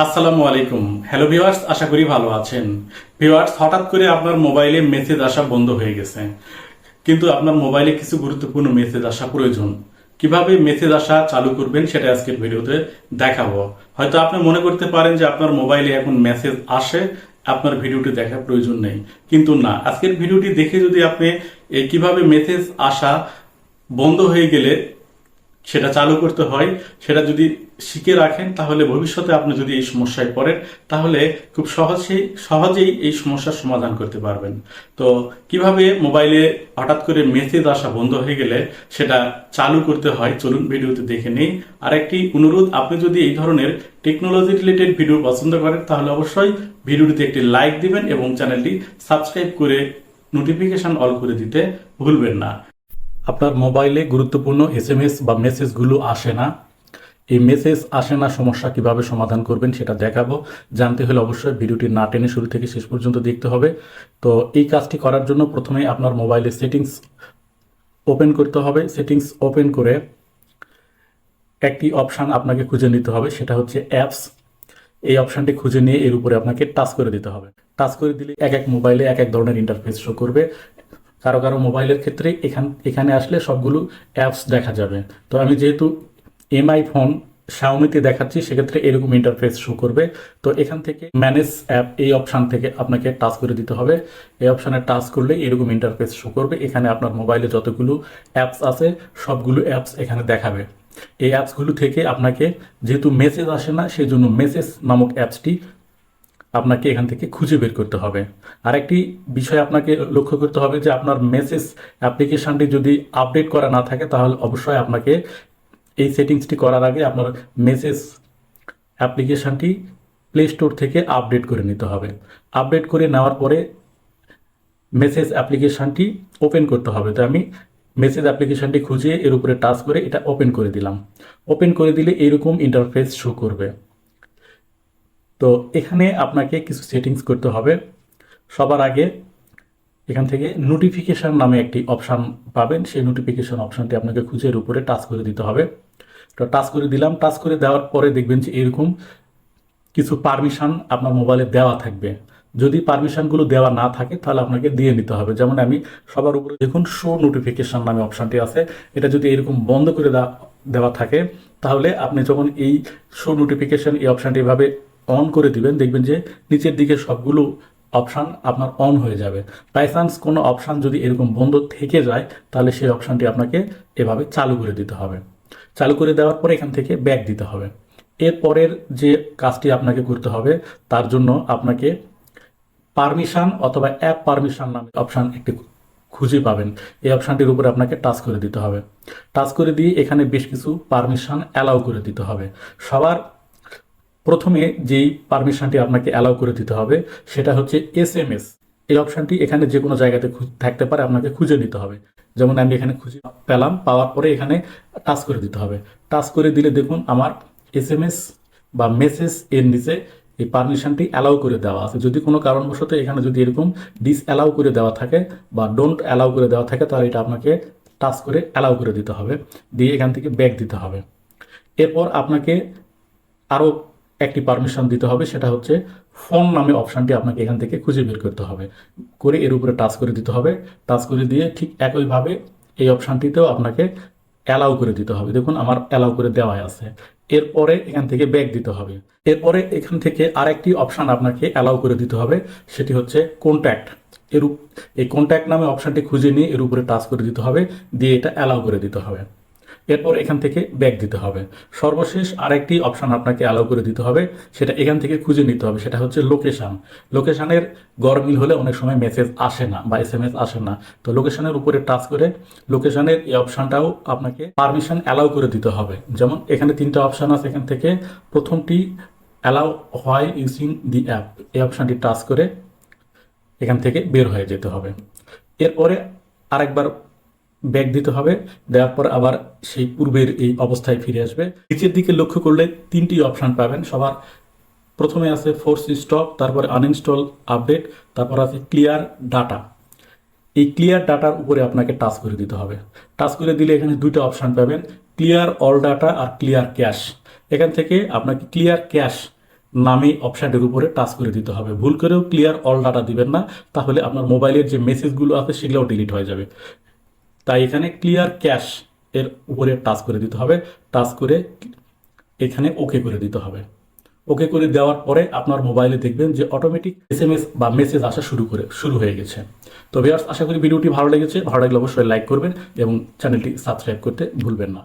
আসসালামু আলাইকুম। Hello viewers আশা করি ভালো আছেন। ভিউয়ার্স হঠাৎ করে আপনার মোবাইলে মেসেজ আসা বন্ধ হয়ে গেছে। কিন্তু আপনার মোবাইলে কিছু গুরুত্বপূর্ণ মেসেজ আসা প্রয়োজন। কীভাবে মেসেজ আসা চালু করবেন সেটা আজকের ভিডিওতে দেখাবো। হয়তো আপনি মনে করতে পারেন যে আপনার মোবাইলে এখন মেসেজ আসে, আপনার ভিডিওটি দেখার প্রয়োজন নেই। কিন্তু না, আজকের ভিডিওটি দেখে যদি আপনি কীভাবে মেসেজ আসা বন্ধ হয়ে গেলে সেটা চালু করতে হয়, সেটা যদি শিখে রাখেন, তাহলে ভবিষ্যতে আপনি যদি এই সমস্যায় পড়েন, তাহলে খুব সহজেই সহজেই এই সমস্যার সমাধান করতে পারবেন। তো কীভাবে মোবাইলে হঠাৎ করে মেসেজ আসা বন্ধ হয়ে গেলে সেটা চালু করতে হয়, চলুন ভিডিওতে দেখে নিই। আর একটি অনুরোধ, আপনি যদি এই ধরনের টেকনোলজি রিলেটেড ভিডিও পছন্দ করেন, তাহলে অবশ্যই ভিডিওটিতে একটি লাইক দিবেন এবং চ্যানেলটি সাবস্ক্রাইব করে নোটিফিকেশন অল করে দিতে ভুলবেন না। আপনার মোবাইলে গুরুত্বপূর্ণ এস এম এস বা মেসেজগুলো আসে না। এই মেসেজ আসে না, সমস্যা কীভাবে সমাধান করবেন সেটা দেখাবো। জানতে হলে অবশ্যই ভিডিওটি না টেনে শুরু থেকে শেষ পর্যন্ত দেখতে হবে। তো এই কাজটি করার জন্য প্রথমে আপনার মোবাইলে সেটিংস ওপেন করতে হবে। সেটিংস ওপেন করে একটি অপশান আপনাকে খুঁজে নিতে হবে, সেটা হচ্ছে অ্যাপস। এই অপশানটি খুঁজে নিয়ে এর উপরে আপনাকে টাচ করে দিতে হবে। টাচ করে দিলে এক এক মোবাইলে এক এক ধরনের ইন্টারফেস শো করবে। কারও কারও মোবাইলের ক্ষেত্রে এখান, এখানে আসলে সবগুলো অ্যাপস দেখা যাবে। তো আমি যেহেতু এমআই ফোন শাওমিতে দেখাচ্ছি, সেক্ষেত্রে এরকম ইন্টারফেস শো করবে। তো এখান থেকে ম্যানেজ অ্যাপ এই অপশান থেকে আপনাকে টাচ করে দিতে হবে। এই অপশানে টাচ করলে এরকম ইন্টারফেস শো করবে। এখানে আপনার মোবাইলে যতগুলো অ্যাপস আছে, সবগুলো অ্যাপস এখানে দেখাবে। এই অ্যাপসগুলো থেকে আপনাকে যেহেতু মেসেজ আসে না সেই জন্য মেসেজ নামক অ্যাপসটি আপনাকে এখান থেকে খুঁজে বের করতে হবে। আরেকটি বিষয় আপনাকে লক্ষ্য করতে হবে যে আপনার মেসেজ অ্যাপ্লিকেশনটি যদি আপডেট করা না থাকে, তাহলে অবশ্যই আপনাকে এই সেটিংসটি করার আগে আপনার মেসেজ অ্যাপ্লিকেশনটি প্লে স্টোর থেকে আপডেট করে নিতে হবে। আপডেট করে নেওয়ার পরে মেসেজ অ্যাপ্লিকেশনটি ওপেন করতে হবে। তো আমি মেসেজ অ্যাপ্লিকেশনটি খুঁজে এর উপরে টাচ করে এটা ওপেন করে দিলাম। ওপেন করে দিলে এরকম ইন্টারফেস শো করবে। তো এখানে আপনাকে কিছু সেটিংস করতে হবে। সবার আগে এখান থেকে নোটিফিকেশান নামে একটি অপশান পাবেন। সেই নোটিফিকেশান অপশানটি আপনাকে খুঁজে এর উপরে টাচ করে দিতে হবে। তো টাচ করে দিলাম। টাচ করে দেওয়ার পরে দেখবেন যে এরকম কিছু পারমিশন আপনার মোবাইলে দেওয়া থাকবে। যদি পারমিশনগুলো দেওয়া না থাকে, তাহলে আপনাকে দিয়ে নিতে হবে। যেমন আমি সবার উপরে দেখুন শো নোটিফিকেশান নামে অপশানটি আছে। এটা যদি এরকম বন্ধ করে দেওয়া থাকে, তাহলে আপনি যখন এই শো নোটিফিকেশন এই অপশানটি এভাবে অন করে দিবেন, দেখবেন যে নিচের দিকে সবগুলো অপশান আপনার অন হয়ে যাবে। বাই চান্স কোনো অপশান যদি এরকম বন্ধ থেকে যায়, তাহলে সেই অপশানটি আপনাকে এভাবে চালু করে দিতে হবে। চালু করে দেওয়ার পরে এখান থেকে ব্যাক দিতে হবে। এরপরের যে কাজটি আপনাকে করতে হবে, তার জন্য আপনাকে পারমিশন অথবা অ্যাপ পারমিশন নামে অপশান একটি খুঁজে পাবেন। এই অপশানটির উপরে আপনাকে টাচ করে দিতে হবে। টাচ করে দিয়ে এখানে বেশ কিছু পারমিশন অ্যালাউ করে দিতে হবে। সবার প্রথমে যেই পারমিশনটি আপনাকে অ্যালাউ করে দিতে হবে, সেটা হচ্ছে এস এম এস এই অপশানটি এখানে যে কোনো জায়গাতে থাকতে পারে, আপনাকে খুঁজে নিতে হবে। যেমন আমি এখানে খুঁজে পেলাম, পাওয়ার পরে এখানে টাচ করে দিতে হবে। টাচ করে দিলে দেখুন আমার এস এম এস বা মেসেজ এর নিচে এই পারমিশনটি অ্যালাউ করে দেওয়া আছে। যদি কোনো কারণবশত এখানে যদি এরকম ডিস অ্যালাউ করে দেওয়া থাকে বা ডোন্ট অ্যালাউ করে দেওয়া থাকে, তাহলে এটা আপনাকে টাচ করে অ্যালাউ করে দিতে হবে। দিয়ে এখান থেকে ব্যাক দিতে হবে। এরপর আপনাকে আরও একটি পারমিশন দিতে হবে, সেটা হচ্ছে ফোন নামে অপশানটি আপনাকে এখান থেকে খুঁজে বের করতে হবে। করে এর উপরে টাচ করে দিতে হবে। টাচ করে দিয়ে ঠিক একইভাবে এই অপশানটিতেও আপনাকে অ্যালাউ করে দিতে হবে। দেখুন, আমার অ্যালাউ করে দেওয়াই আছে। এরপরে এখান থেকে ব্যাক দিতে হবে। এরপরে এখান থেকে আরেকটি অপশান আপনাকে অ্যালাউ করে দিতে হবে, সেটি হচ্ছে কন্ট্যাক্ট এর এই কন্ট্যাক্ট নামে অপশানটি খুঁজে নিয়ে এর উপরে টাচ করে দিতে হবে, দিয়ে এটা অ্যালাউ করে দিতে হবে। এরপর এখান থেকে ব্যাক দিতে হবে। সর্বশেষ আরেকটি অপশান আপনাকে অ্যালাউ করে দিতে হবে, সেটা এখান থেকে খুঁজে নিতে হবে, সেটা হচ্ছে লোকেশান লোকেশানের গরমিল হলে অনেক সময় মেসেজ আসে না বা এস এম এস আসে না। তো লোকেশানের উপরে টাচ করে লোকেশানের এই অপশানটাও আপনাকে পারমিশন অ্যালাউ করে দিতে হবে। যেমন এখানে তিনটা অপশান আছে এখান থেকে। প্রথমটি allow while using the app এই অপশানটি টাচ করে এখান থেকে বের হয়ে যেতে হবে। এরপরে আরেকবার ব্যাক দিতে হবে, দেওয়ার পর আবার সেই পূর্বের এই অবস্থায় ফিরে আসবে। নিচের দিকে লক্ষ্য করলে তিনটি অপশান পাবেন। সবার প্রথমে আছে ফোর্স স্টপ তারপরে আনইনস্টল আপডেট তারপর আছে ক্লিয়ার ডাটা এই ক্লিয়ার ডাটার উপরে আপনাকে টাচ করে দিতে হবে। টাচ করে দিলে এখানে দুইটা অপশান পাবেন ক্লিয়ার অল ডাটা আর ক্লিয়ার ক্যাশ এখান থেকে আপনাকে ক্লিয়ার ক্যাশ নামে অপশানটির উপরে টাচ করে দিতে হবে। ভুল করেও ক্লিয়ার অল ডাটা দিবেন না, তাহলে আপনার মোবাইলের যে মেসেজগুলো আছে সেগুলোও ডিলিট হয়ে যাবে। তাই এখানে ক্লিয়ার ক্যাশ এর উপরে টাচ করে দিতে হবে। টাচ করে এখানে ওকে করে দিতে হবে। ওকে করে দেওয়ার পরে আপনার মোবাইলে দেখবেন যে অটোমেটিক এস এম এস বা মেসেজ আসা শুরু করে, শুরু হয়ে গেছে। তো ভিউয়ার্স আশা করি ভিডিওটি ভালো লেগেছে। ভালো লাগলে অবশ্যই লাইক করবেন এবং চ্যানেলটি সাবস্ক্রাইব করতে ভুলবেন না।